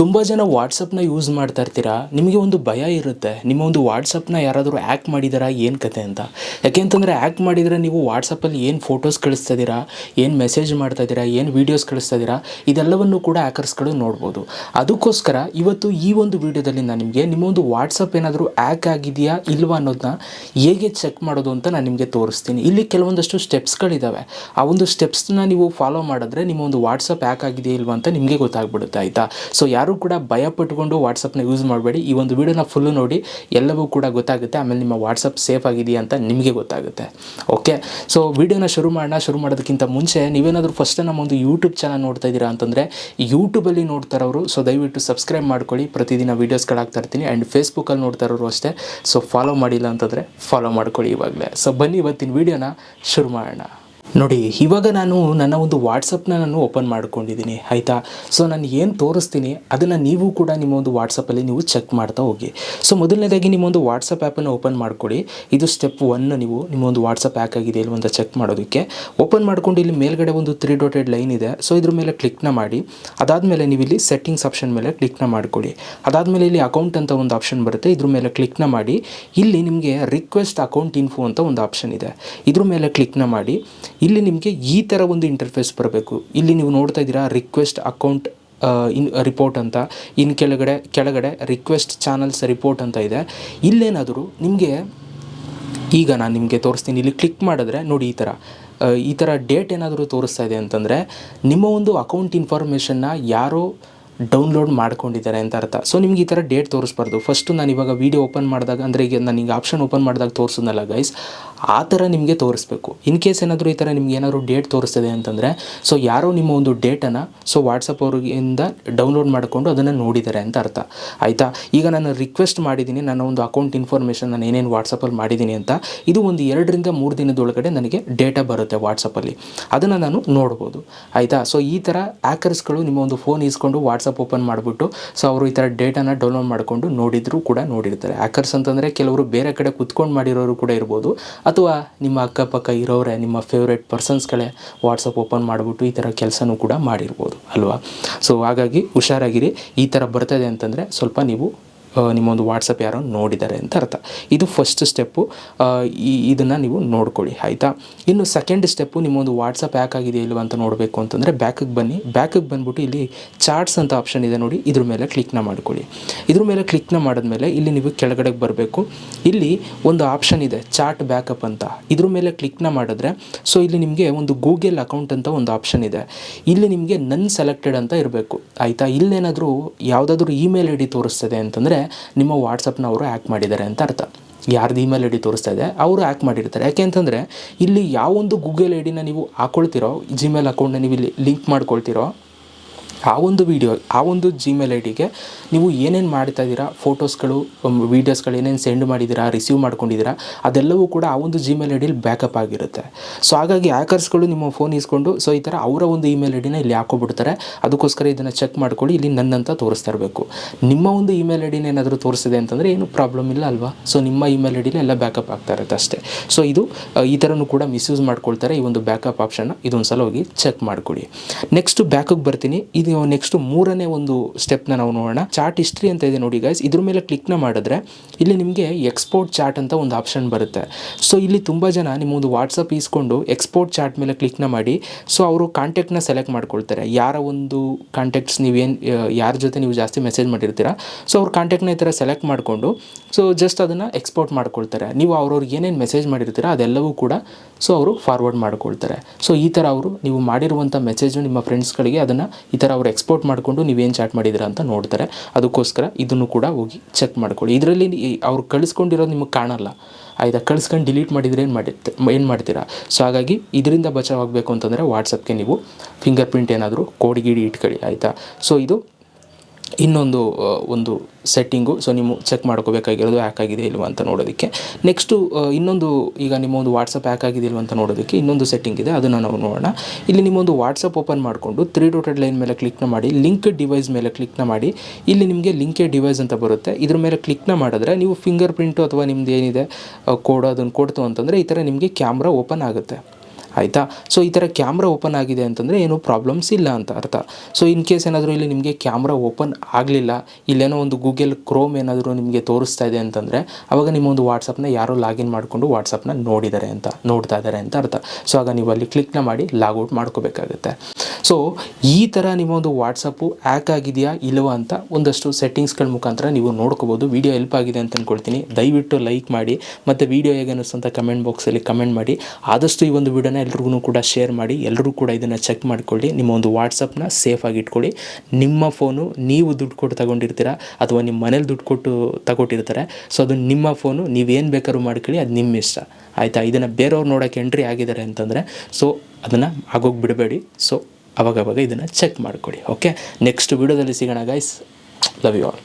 ತುಂಬ ಜನ ವಾಟ್ಸಪ್ನ ಯೂಸ್ ಮಾಡ್ತಾ ಇರ್ತೀರಾ? ನಿಮಗೆ ಒಂದು ಭಯ ಇರುತ್ತೆ. ನಿಮ್ಮ ಒಂದು ವಾಟ್ಸಪ್ನ ಯಾರಾದರೂ ಆ್ಯಕ್ ಮಾಡಿದಾರಾ? ಏನು ಕತೆ ಅಂತ. ಯಾಕೆ ಅಂತಂದರೆ ಆ್ಯಕ್ ಮಾಡಿದರೆ ನೀವು ವಾಟ್ಸಪ್ಪಲ್ಲಿ ಏನು ಫೋಟೋಸ್ ಕಳಿಸ್ತಾ ಇದ್ದೀರಾ? ಏನು ಮೆಸೇಜ್ ಮಾಡ್ತಾ ಇದ್ದೀರಾ? ಏನು ವೀಡಿಯೋಸ್ ಕಳಿಸ್ತಾ ಇದ್ದೀರಾ? ಇದೆಲ್ಲವನ್ನು ಕೂಡ ಆ್ಯಕರ್ಸ್ಗಳು ನೋಡ್ಬೋದು. ಅದಕ್ಕೋಸ್ಕರ ಇವತ್ತು ಈ ಒಂದು ವಿಡಿಯೋದಲ್ಲಿ ನಾನು ನಿಮಗೆ ನಿಮ್ಮ ಒಂದು ವಾಟ್ಸಪ್ ಏನಾದರೂ ಆ್ಯಕ್ ಆಗಿದೆಯಾ? ಇಲ್ವಾ ಅನ್ನೋದನ್ನ ಹೇಗೆ ಚೆಕ್ ಮಾಡೋದು ಅಂತ ನಾನು ನಿಮಗೆ ತೋರಿಸ್ತೀನಿ. ಇಲ್ಲಿ ಕೆಲವೊಂದಷ್ಟು ಸ್ಟೆಪ್ಸ್ಗಳಿದ್ದಾವೆ ಆ ಒಂದು ಸ್ಟೆಪ್ಸ್ನ ನೀವು ಫಾಲೋ ಮಾಡಿದ್ರೆ ನಿಮ್ಮ ಒಂದು ವಾಟ್ಸಪ್ ಆ್ಯಕ್ ಆಗಿದೆಯಾ ಇಲ್ವಾ ಅಂತ ನಿಮಗೆ ಗೊತ್ತಾಗ್ಬಿಡುತ್ತೆ, ಆಯಿತಾ? ಸೊ ಯಾರು ಕೂಡ ಭಯ ಪಟ್ಕೊಂಡು ವಾಟ್ಸಪ್ನ ಯೂಸ್ ಮಾಡಬೇಡಿ. ಈ ಒಂದು ವಿಡಿಯೋನ ಫುಲ್ಲು ನೋಡಿ ಎಲ್ಲವೂ ಕೂಡ ಗೊತ್ತಾಗುತ್ತೆ. ಆಮೇಲೆ ನಿಮ್ಮ ವಾಟ್ಸಪ್ ಸೇಫ್ ಆಗಿದೆಯಾ ಅಂತ ನಿಮಗೆ ಗೊತ್ತಾಗುತ್ತೆ. ಓಕೆ ಸೊ ವಿಡಿಯೋನ ಶುರು ಮಾಡೋಣ. ಶುರು ಮಾಡೋದಕ್ಕಿಂತ ಮುಂಚೆ ನೀವೇನಾದರೂ ಫಸ್ಟ್ ನಮ್ಮ ಒಂದು ಯೂಟ್ಯೂಬ್ ಚಾನಲ್ ನೋಡ್ತಾ ಇದ್ದೀರಾ ಅಂತಂದರೆ ಯೂಟ್ಯೂಬಲ್ಲಿ ನೋಡ್ತಾ ಇರೋರು ಸೊ ದಯವಿಟ್ಟು ಸಬ್ಸ್ಕ್ರೈಬ್ ಮಾಡ್ಕೊಳ್ಳಿ. ಪ್ರತಿದಿನ ವೀಡಿಯೋಸ್ಗಳಾಗ್ತಾ ಇರ್ತೀನಿ. ಆ್ಯಂಡ್ ಫೇಸ್ಬುಕ್ಕಲ್ಲಿ ನೋಡ್ತಾ ಇರೋರು ಅಷ್ಟೇ. ಸೊ ಫಾಲೋ ಮಾಡಿಲ್ಲ ಅಂತಂದರೆ ಫಾಲೋ ಮಾಡ್ಕೊಳ್ಳಿ ಇವಾಗಲೇ. ಸೊ ಬನ್ನಿ ಇವತ್ತಿನ ವಿಡಿಯೋನ ಶುರು ಮಾಡೋಣ. ನೋಡಿ, ಇವಾಗ ನಾನು ನನ್ನ ಒಂದು ವಾಟ್ಸಪ್ನ ನಾನು ಓಪನ್ ಮಾಡ್ಕೊಂಡಿದ್ದೀನಿ, ಆಯಿತಾ? ಸೊ ನಾನು ಏನು ತೋರಿಸ್ತೀನಿ, ಅದನ್ನು ನೀವು ಕೂಡ ನಿಮ್ಮ ಒಂದು ವಾಟ್ಸಪ್ಪಲ್ಲಿ ನೀವು ಚೆಕ್ ಮಾಡ್ತಾ ಹೋಗಿ. ಸೊ ಮೊದಲನೇದಾಗಿ ನಿಮ್ಮ ಒಂದು ವಾಟ್ಸಪ್ ಆ್ಯಪನ್ನು ಓಪನ್ ಮಾಡಿಕೊಡಿ. ಇದು ಸ್ಟೆಪ್ ಒನ್ ನೀವು ನಿಮ್ಮ ಒಂದು ವಾಟ್ಸಪ್ ಆ್ಯಕ್ ಆಗಿದೆ ಇಲ್ವ ಅಂತ ಚೆಕ್ ಮಾಡೋದಕ್ಕೆ. ಓಪನ್ ಮಾಡ್ಕೊಂಡು ಇಲ್ಲಿ ಮೇಲ್ಗಡೆ ಒಂದು ತ್ರೀ ಡಾಟೆಡ್ ಲೈನ್ ಇದೆ. ಸೊ ಇದ್ರ ಮೇಲೆ ಕ್ಲಿಕ್ನ ಮಾಡಿ. ಅದಾದಮೇಲೆ ನೀವು ಇಲ್ಲಿ ಸೆಟ್ಟಿಂಗ್ಸ್ ಆಪ್ಷನ್ ಮೇಲೆ ಕ್ಲಿಕ್ನ ಮಾಡ್ಕೊಳ್ಳಿ ಅದಾದಮೇಲೆ ಇಲ್ಲಿ ಅಕೌಂಟ್ ಅಂತ ಒಂದು ಆಪ್ಷನ್ ಬರುತ್ತೆ. ಇದ್ರ ಮೇಲೆ ಕ್ಲಿಕ್ನ ಮಾಡಿ. ಇಲ್ಲಿ ನಿಮಗೆ ರಿಕ್ವೆಸ್ಟ್ ಅಕೌಂಟ್ ಇನ್ಫೋ ಅಂತ ಒಂದು ಆಪ್ಷನ್ ಇದೆ. ಇದ್ರ ಮೇಲೆ ಕ್ಲಿಕ್ನ ಮಾಡಿ. ಇಲ್ಲಿ ನಿಮಗೆ ಈ ಥರ ಒಂದು ಇಂಟರ್ಫೇಸ್ ಬರಬೇಕು. ಇಲ್ಲಿ ನೀವು ನೋಡ್ತಾ ಇದ್ದೀರಾ ರಿಕ್ವೆಸ್ಟ್ ಅಕೌಂಟ್ ಇನ್ ರಿಪೋರ್ಟ್ ಅಂತ. ಇನ್ನು ಕೆಳಗಡೆ ಕೆಳಗಡೆ ರಿಕ್ವೆಸ್ಟ್ ಚಾನಲ್ಸ್ ರಿಪೋರ್ಟ್ ಅಂತ ಇದೆ. ಇಲ್ಲೇನಾದರೂ ನಿಮಗೆ, ಈಗ ನಾನು ನಿಮಗೆ ತೋರಿಸ್ತೀನಿ. ಇಲ್ಲಿ ಕ್ಲಿಕ್ ಮಾಡಿದ್ರೆ ನೋಡಿ ಈ ಥರ ಈ ಥರ ಡೇಟ್ ಏನಾದರೂ ತೋರಿಸ್ತಾ ಇದೆ ಅಂತಂದರೆ ನಿಮ್ಮ ಒಂದು ಅಕೌಂಟ್ ಇನ್ಫಾರ್ಮೇಷನ್ನ ಯಾರೋ ಡೌನ್ಲೋಡ್ ಮಾಡ್ಕೊಂಡಿದ್ದಾರೆ ಅಂತ ಅರ್ಥ. ಸೊ ನಿಮ್ಗೆ ಈ ಥರ ಡೇಟ್ ತೋರಿಸ್ಬಾರ್ದು. ಫಸ್ಟು ನಾನು ಇವಾಗ ವೀಡಿಯೋ ಓಪನ್ ಮಾಡಿದಾಗ, ಅಂದರೆ ಈಗ ನನಗೆ ಆಪ್ಷನ್ ಓಪನ್ ಮಾಡಿದಾಗ ತೋರಿಸಿದ್ನಲ್ಲ ಗೈಸ್ ಆ ಥರ ನಿಮಗೆ ತೋರಿಸ್ಬೇಕು. ಇನ್ ಕೇಸ್ ಏನಾದರೂ ಈ ಥರ ನಿಮ್ಗೆ ಏನಾದರೂ ಡೇಟ್ ತೋರಿಸ್ತದೆ ಅಂತಂದರೆ, ಸೊ ಯಾರೋ ನಿಮ್ಮ ಒಂದು ಡೇಟನ್ನು, ಸೊ ವಾಟ್ಸಪ್ ಅವ್ರಿಗಿಂದ ಡೌನ್ಲೋಡ್ ಮಾಡಿಕೊಂಡು ಅದನ್ನು ನೋಡಿದ್ದಾರೆ ಅಂತ ಅರ್ಥ. ಆಯಿತಾ? ಈಗ ನಾನು ರಿಕ್ವೆಸ್ಟ್ ಮಾಡಿದ್ದೀನಿ, ನನ್ನ ಒಂದು ಅಕೌಂಟ್ ಇನ್ಫಾರ್ಮೇಷನ್ ನಾನು ಏನೇನು ವಾಟ್ಸಪ್ಪಲ್ಲಿ ಮಾಡಿದ್ದೀನಿ ಅಂತ, ಇದು ಒಂದು ಎರಡರಿಂದ ಮೂರು ದಿನದೊಳಗಡೆ ನನಗೆ ಡೇಟಾ ಬರುತ್ತೆ ವಾಟ್ಸಪ್ಪಲ್ಲಿ ಅದನ್ನು ನಾನು ನೋಡ್ಬೋದು. ಆಯಿತಾ? ಸೊ ಈ ಥರ ಆ್ಯಕರ್ಸ್ಗಳು ನಿಮ್ಮ ಒಂದು ಫೋನ್ ಇಸ್ಕೊಂಡು ವಾಟ್ಸಪ್ ಓಪನ್ ಮಾಡಿಬಿಟ್ಟು, ಸೊ ಅವರು ಈ ಥರ ಡೇಟಾನ ಡೌನ್ಲೋಡ್ ಮಾಡಿಕೊಂಡು ನೋಡಿದರೂ ಕೂಡ ನೋಡಿರ್ತಾರೆ. ಆ್ಯಕರ್ಸ್ ಅಂತಂದರೆ ಕೆಲವರು ಬೇರೆ ಕಡೆ ಕುತ್ಕೊಂಡು ಮಾಡಿರೋರು ಕೂಡ ಇರ್ಬೋದು. ಅಥವಾ ನಿಮ್ಮ ಅಕ್ಕಪಕ್ಕ ಇರೋರೆ, ನಿಮ್ಮ ಫೇವ್ರೇಟ್ ಪರ್ಸನ್ಸ್ಗಳೇ ವಾಟ್ಸಪ್ ಓಪನ್ ಮಾಡಿಬಿಟ್ಟು ಈ ಥರ ಕೆಲಸನೂ ಕೂಡ ಮಾಡಿರ್ಬೋದು, ಅಲ್ವಾ? ಸೊ ಹಾಗಾಗಿ ಹುಷಾರಾಗಿರಿ. ಈ ಥರ ಬರ್ತದೆ ಅಂತಂದರೆ ಸ್ವಲ್ಪ ನೀವು ಆ, ನಿಮ್ಮ ಒಂದು ವಾಟ್ಸಪ್ ಯಾರೋ ನೋಡಿದ್ದಾರೆ ಅಂತ ಅರ್ಥ. ಇದು ಫಸ್ಟ್ ಸ್ಟೆಪ್ಪು ಇದನ್ನು ನೀವು ನೋಡ್ಕೊಳ್ಳಿ ಆಯಿತಾ? ಇನ್ನು ಸೆಕೆಂಡ್ ಸ್ಟೆಪ್ಪು ನಿಮ್ಮ ಒಂದು ವಾಟ್ಸಪ್ ಯಾಕೆ ಆಗಿದೆ ಇಲ್ವ ಅಂತ ನೋಡಬೇಕು ಅಂತಂದರೆ ಬ್ಯಾಕಿಗೆ ಬನ್ನಿ. ಬ್ಯಾಕಿಗೆ ಬಂದ್ಬಿಟ್ಟು ಇಲ್ಲಿ ಚಾರ್ಟ್ಸ್ ಅಂತ ಆಪ್ಷನ್ ಇದೆ ನೋಡಿ ಇದ್ರ ಮೇಲೆ ಕ್ಲಿಕ್ನ ಮಾಡ್ಕೊಳ್ಳಿ. ಇದ್ರ ಮೇಲೆ ಕ್ಲಿಕ್ನ ಮಾಡಿದ್ಮೇಲೆ ಇಲ್ಲಿ ನೀವು ಕೆಳಗಡೆಗೆ ಬರಬೇಕು. ಇಲ್ಲಿ ಒಂದು ಆಪ್ಷನ್ ಇದೆ ಚಾರ್ಟ್ ಬ್ಯಾಕಪ್ ಅಂತ. ಇದ್ರ ಮೇಲೆ ಕ್ಲಿಕ್ನ ಮಾಡಿದ್ರೆ ಸೊ ಇಲ್ಲಿ ನಿಮಗೆ ಒಂದು ಗೂಗಲ್ ಅಕೌಂಟ್ ಅಂತ ಒಂದು ಆಪ್ಷನ್ ಇದೆ. ಇಲ್ಲಿ ನಿಮಗೆ ನನ್ ಸೆಲೆಕ್ಟೆಡ್ ಅಂತ ಇರಬೇಕು ಆಯಿತಾ? ಇಲ್ಲೇನಾದರೂ ಯಾವುದಾದ್ರೂ ಇಮೇಲ್ ಐ ಡಿ ತೋರಿಸ್ತದೆ ಅಂತಂದರೆ ನಿಮ್ಮ ವಾಟ್ಸಪ್ನ ಅವರು ಮಾಡಿದ್ದಾರೆ ಅಂತ ಅರ್ಥ. ಯಾರ್ದು ಇಮೇಲ್ ಐ ಡಿ ತೋರಿಸ್ತಾ ಇದೆ, ಅವರು ಆ್ಯಕ್ ಮಾಡಿರ್ತಾರೆ. ಯಾಕೆ ಅಂತಂದರೆ, ಇಲ್ಲಿ ಯಾವೊಂದು ಗೂಗಲ್ ಐ ಡಿನ ನೀವು ಹಾಕೊಳ್ತಿರೋ ಜಿಮೇಲ್ ಅಕೌಂಟ್ನ ನೀವು ಇಲ್ಲಿ ಲಿಂಕ್ ಮಾಡ್ಕೊಳ್ತಿರೋ ಆ ಒಂದು ವಿಡಿಯೋ ಆ ಒಂದು ಜಿಮೇಲ್ ಐ ಡಿಗೆ ನೀವು ಏನೇನು ಮಾಡ್ತಾ ಇದ್ದೀರಾ? ಫೋಟೋಸ್ಗಳು ವೀಡಿಯೋಸ್ಗಳು ಏನೇನು ಸೆಂಡ್ ಮಾಡಿದ್ದೀರಾ? ರಿಸೀವ್ ಮಾಡ್ಕೊಂಡಿದ್ದೀರಾ? ಅದೆಲ್ಲವೂ ಕೂಡ ಆ ಒಂದು ಜಿಮೇಲ್ ಐ ಡಿಲಿ ಬ್ಯಾಕಪ್ ಆಗಿರುತ್ತೆ. ಸೊ ಹಾಗಾಗಿ ಹ್ಯಾಕರ್ಸ್ಗಳು ನಿಮ್ಮ ಫೋನ್ ಇಸ್ಕೊಂಡು ಸೊ ಈ ಥರ ಅವರ ಒಂದು ಇಮೇಲ್ ಐ ಡಿನ ಇಲ್ಲಿ ಹಾಕೋಬಿಡ್ತಾರೆ ಅದಕ್ಕೋಸ್ಕರ ಇದನ್ನು ಚೆಕ್ ಮಾಡ್ಕೊಳ್ಳಿ. ಇಲ್ಲಿ ನನ್ನಂತ ತೋರಿಸ್ತಾ ಇರಬೇಕು. ನಿಮ್ಮ ಒಂದು ಇಮೇಲ್ ಐ ಡಿನ ಏನಾದರೂ ತೋರಿಸಿದೆ ಅಂತಂದರೆ ಏನು ಪ್ರಾಬ್ಲಮ್ ಇಲ್ಲ ಅಲ್ವಾ? ಸೊ ನಿಮ್ಮ ಇಮೇಲ್ ಐ ಡಿಲಿ ಎಲ್ಲ ಬ್ಯಾಕಪ್ ಆಗ್ತಾ ಇರುತ್ತೆ ಅಷ್ಟೇ. ಸೊ ಇದು ಈ ಥರನೂ ಕೂಡ ಮಿಸ್ಯೂಸ್ ಮಾಡ್ಕೊಳ್ತಾರೆ ಈ ಒಂದು ಬ್ಯಾಕಪ್ ಆಪ್ಷನ್ನ ಇದೊಂದು ಸಲ ಹೋಗಿ ಚೆಕ್ ಮಾಡ್ಕೊಳ್ಳಿ. ನೆಕ್ಸ್ಟ್ ಬ್ಯಾಕಪ್ ಬರ್ತೀನಿ. ಇದು ನೆಕ್ಸ್ಟ್ ಮೂರನೇ ಒಂದು ಸ್ಟೆಪ್ನ ನಾವು ನೋಡೋಣ. ಚಾರ್ಟ್ ಹಿಸ್ಟ್ರಿ ಅಂತ ಇದೆ ನೋಡಿ ಗೈಸ್ ಇದ್ರ ಮೇಲೆ ಕ್ಲಿಕ್ನ ಮಾಡಿದ್ರೆ ಇಲ್ಲಿ ನಿಮಗೆ ಎಕ್ಸ್ಪೋರ್ಟ್ ಚಾರ್ಟ್ ಅಂತ ಒಂದು ಆಪ್ಷನ್ ಬರುತ್ತೆ. ಸೊ ಇಲ್ಲಿ ತುಂಬ ಜನ ನಿಮ್ಮ ಒಂದು ವಾಟ್ಸಪ್ ಇಸ್ಕೊಂಡು ಎಕ್ಸ್ಪೋರ್ಟ್ ಚಾರ್ಟ್ ಮೇಲೆ ಕ್ಲಿಕ್ನ ಮಾಡಿ. ಸೊ ಅವರು ಕಾಂಟ್ಯಾಕ್ಟ್ನ ಸೆಲೆಕ್ಟ್ ಮಾಡ್ಕೊಳ್ತಾರೆ. ಯಾರ ಒಂದು ಕಾಂಟ್ಯಾಕ್ಟ್ಸ್ ನೀವೇನು ಯಾರ ಜೊತೆ ನೀವು ಜಾಸ್ತಿ ಮೆಸೇಜ್ ಮಾಡಿರ್ತೀರಾ? ಸೊ ಅವ್ರ ಕಾಂಟ್ಯಾಕ್ಟ್ನ ಈ ಥರ ಸೆಲೆಕ್ಟ್ ಮಾಡಿಕೊಂಡು ಸೊ ಜಸ್ಟ್ ಅದನ್ನು ಎಕ್ಸ್ಪೋರ್ಟ್ ಮಾಡ್ಕೊಳ್ತಾರೆ. ನೀವು ಅವ್ರವ್ರಿಗೆ ಏನೇನು ಮೆಸೇಜ್ ಮಾಡಿರ್ತೀರಾ ಅದೆಲ್ಲವೂ ಕೂಡ ಸೊ ಅವರು ಫಾರ್ವರ್ಡ್ ಮಾಡ್ಕೊಳ್ತಾರೆ. ಸೊ ಈ ಥರ ಅವರು ನೀವು ಮಾಡಿರುವಂಥ ಮೆಸೇಜು ನಿಮ್ಮ ಫ್ರೆಂಡ್ಸ್ಗಳಿಗೆ ಅದನ್ನು ಈ ಥರ ಅವ್ರು ಎಕ್ಸ್ಪೋರ್ಟ್ ಮಾಡಿಕೊಂಡು ನೀವೇನು ಚಾಟ್ ಮಾಡಿದ್ದೀರಾ ಅಂತ ನೋಡ್ತಾರೆ. ಅದಕ್ಕೋಸ್ಕರ ಇದನ್ನು ಕೂಡ ಹೋಗಿ ಚೆಕ್ ಮಾಡ್ಕೊಳ್ಳಿ. ಇದರಲ್ಲಿ ಅವ್ರು ಕಳಿಸ್ಕೊಂಡಿರೋದು ನಿಮಗೆ ಕಾಣಲ್ಲ. ಆಯಿತಾ? ಕಳಿಸ್ಕೊಂಡು ಡಿಲೀಟ್ ಮಾಡಿದರೆ ಏನು ಮಾಡಿರ್ತ ಏನು ಮಾಡ್ತೀರಾ? ಸೊ ಹಾಗಾಗಿ ಇದರಿಂದ ಬಚಾವಾಗಬೇಕು ಅಂತಂದರೆ ವಾಟ್ಸಪ್ಗೆ ನೀವು ಫಿಂಗರ್ ಪ್ರಿಂಟ್ ಏನಾದರೂ ಕೋಡ್ ಗೀಡಿ ಇಟ್ಕೊಳ್ಳಿ. ಆಯಿತಾ? ಸೊ ಇದು ಇನ್ನೊಂದು ಒಂದು ಸೆಟ್ಟಿಂಗು ಸೊ ನೀವು ಚೆಕ್ ಮಾಡ್ಕೋಬೇಕಾಗಿರೋದು ಹ್ಯಾಕ್ ಆಗಿದೆ ಇಲ್ವಾ ಅಂತ ನೋಡೋದಕ್ಕೆ. ನೆಕ್ಸ್ಟು ಇನ್ನೊಂದು, ಈಗ ನಿಮ್ಮ ಒಂದು ವಾಟ್ಸಪ್ ಹ್ಯಾಕ್ ಆಗಿದೆ ಇಲ್ವಾ ಅಂತ ನೋಡೋದಕ್ಕೆ ಇನ್ನೊಂದು ಸೆಟ್ಟಿಂಗ್ ಇದೆ. ಅದನ್ನು ನಾವು ನೋಡೋಣ. ಇಲ್ಲಿ ನಿಮ್ಮೊಂದು ವಾಟ್ಸಪ್ ಓಪನ್ ಮಾಡಿಕೊಂಡು ತ್ರೀ ಡೋಟೆಡ್ ಲೈನ್ ಮೇಲೆ ಕ್ಲಿಕ್ನ ಮಾಡಿ ಲಿಂಕ್ ಡಿವೈಸ್ ಮೇಲೆ ಕ್ಲಿಕ್ನ ಮಾಡಿ. ಇಲ್ಲಿ ನಿಮಗೆ ಲಿಂಕೆ ಡಿವೈಸ್ ಅಂತ ಬರುತ್ತೆ. ಇದ್ರ ಮೇಲೆ ಕ್ಲಿಕ್ನ ಮಾಡಿದ್ರೆ ನೀವು ಫಿಂಗರ್ ಪ್ರಿಂಟು ಅಥವಾ ನಿಮ್ದು ಏನಿದೆ ಕೋಡ್ ಅದನ್ನು ಕೊಡ್ತು ಅಂತಂದರೆ ಈ ಥರ ನಿಮಗೆ ಕ್ಯಾಮ್ರಾ ಓಪನ್ ಆಗುತ್ತೆ. ಆಯಿತಾ? ಸೊ ಈ ಥರ ಕ್ಯಾಮ್ರಾ ಓಪನ್ ಆಗಿದೆ ಅಂತಂದರೆ ಏನೂ ಪ್ರಾಬ್ಲಮ್ಸ್ ಇಲ್ಲ ಅಂತ ಅರ್ಥ. ಸೊ ಇನ್ ಕೇಸ್ ಏನಾದರೂ ಇಲ್ಲಿ ನಿಮಗೆ ಕ್ಯಾಮ್ರಾ ಓಪನ್ ಆಗಲಿಲ್ಲ, ಇಲ್ಲೇನೋ ಒಂದು ಗೂಗಲ್ ಕ್ರೋಮ್ ಏನಾದರೂ ನಿಮಗೆ ತೋರಿಸ್ತಾ ಇದೆ ಅಂತಂದರೆ ಆವಾಗ ನಿಮ್ಮ ಒಂದು ವಾಟ್ಸಪ್ನ ಯಾರೋ ಲಾಗಿನ್ ಮಾಡಿಕೊಂಡು ವಾಟ್ಸಪ್ನ ನೋಡಿದ್ದಾರೆ ಅಂತ, ನೋಡ್ತಾ ಇದ್ದಾರೆ ಅಂತ ಅರ್ಥ. ಸೊ ಆಗ ನೀವು ಅಲ್ಲಿ ಕ್ಲಿಕ್ನ ಮಾಡಿ ಲಾಗೌಟ್ ಮಾಡ್ಕೋಬೇಕಾಗುತ್ತೆ. ಸೊ ಈ ಥರ ನಿಮ್ಮ ಒಂದು ವಾಟ್ಸಪ್ಪು ಹ್ಯಾಕ್ ಆಗಿದೆಯಾ ಇಲ್ಲವ ಅಂತ ಒಂದಷ್ಟು ಸೆಟ್ಟಿಂಗ್ಸ್ಗಳ ಮುಖಾಂತರ ನೀವು ನೋಡ್ಕೋಬೋದು. ವಿಡಿಯೋ ಹೆಲ್ಪ್ ಆಗಿದೆ ಅಂತ ಅಂದ್ಕೊಳ್ತೀನಿ ದಯವಿಟ್ಟು ಲೈಕ್ ಮಾಡಿ ಮತ್ತು ವಿಡಿಯೋ ಹೇಗೆ ಅನ್ನಿಸ್ತು ಕಮೆಂಟ್ ಬಾಕ್ಸಲ್ಲಿ ಕಮೆಂಟ್ ಮಾಡಿ. ಆದಷ್ಟು ಈ ಒಂದು ವಿಡಿಯೋನ ಎಲ್ರಿಗೂ ಕೂಡ ಶೇರ್ ಮಾಡಿ. ಎಲ್ಲರೂ ಕೂಡ ಇದನ್ನು ಚೆಕ್ ಮಾಡಿಕೊಳ್ಳಿ. ನಿಮ್ಮ ಒಂದು ವಾಟ್ಸಪ್ನ ಸೇಫಾಗಿ ಇಟ್ಕೊಳ್ಳಿ. ನಿಮ್ಮ ಫೋನು ನೀವು ದುಡ್ಡು ಕೊಟ್ಟು ತಗೊಂಡಿರ್ತೀರಾ ಅಥವಾ ನಿಮ್ಮ ಮನೇಲಿ ದುಡ್ಡು ಕೊಟ್ಟು ತಗೊಟ್ಟಿರ್ತಾರೆ. ಸೊ ಅದು ನಿಮ್ಮ ಫೋನು ನೀವೇನು ಬೇಕಾದ್ರೂ ಮಾಡ್ಕೊಳ್ಳಿ, ಅದು ನಿಮ್ಮ ಇಷ್ಟ. ಆಯಿತಾ? ಇದನ್ನು ಬೇರೆಯವ್ರು ನೋಡೋಕ್ಕೆ ಎಂಟ್ರಿ ಆಗಿದ್ದಾರೆ ಅಂತಂದರೆ ಸೊ ಅದನ್ನು ಆಗೋಗಿ ಬಿಡಬೇಡಿ. ಸೊ ಅವಾಗವಾಗ ಇದನ್ನು ಚೆಕ್ ಮಾಡಿಕೊಡಿ ಓಕೆ ನೆಕ್ಸ್ಟ್ ವಿಡಿಯೋದಲ್ಲಿ ಸಿಗೋಣ ಗೈಸ್ ಲವ್ ಯು ಆಲ್